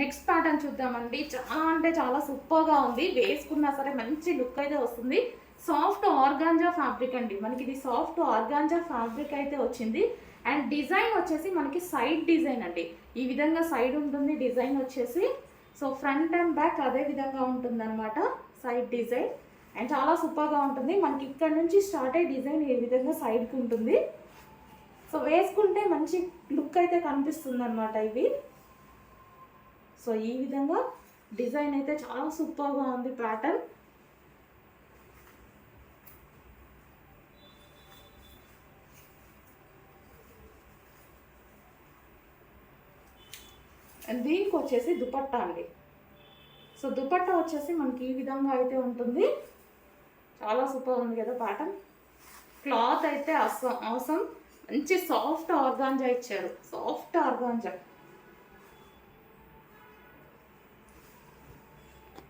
Next pattern చూద్దామండి. చాలా అంటే చాలా సూపర్గా ఉంది. వేసుకున్నా సరే మంచి లుక్ అయితే వస్తుంది. సాఫ్ట్ ఆర్గాంజా ఫ్యాబ్రిక్ అండి. మనకి ఇది సాఫ్ట్ ఆర్గాంజా ఫ్యాబ్రిక్ అయితే వచ్చింది. అండ్ డిజైన్ వచ్చేసి మనకి సైడ్ డిజైన్ అండి. ఈ విధంగా సైడ్ ఉంటుంది డిజైన్ వచ్చేసి. సో ఫ్రంట్ అండ్ బ్యాక్ అదే విధంగా ఉంటుందన్నమాట సైడ్ డిజైన్. అండ్ చాలా సూపర్గా ఉంటుంది. మనకి ఇక్కడ నుంచి స్టార్ట్ అయ్యే డిజైన్ ఈ విధంగా సైడ్కి ఉంటుంది. సో వేసుకుంటే మంచి లుక్ అయితే కనిపిస్తుంది అనమాట ఇవి. సో ఈ విధంగా డిజైన్ అయితే చాలా సూపర్గా ఉంది ప్యాటర్న్. అండ్ దీనికి వచ్చేసి దుపట్టా అండి. సో దుపట్టా వచ్చేసి మనకి ఈ విధంగా అయితే ఉంటుంది. చాలా సూపర్ ఉంది కదా ప్యాటర్న్. క్లాత్ అయితే అసం అవసరం. మంచి సాఫ్ట్ ఆర్గాంజా ఇచ్చారు. Soft organza.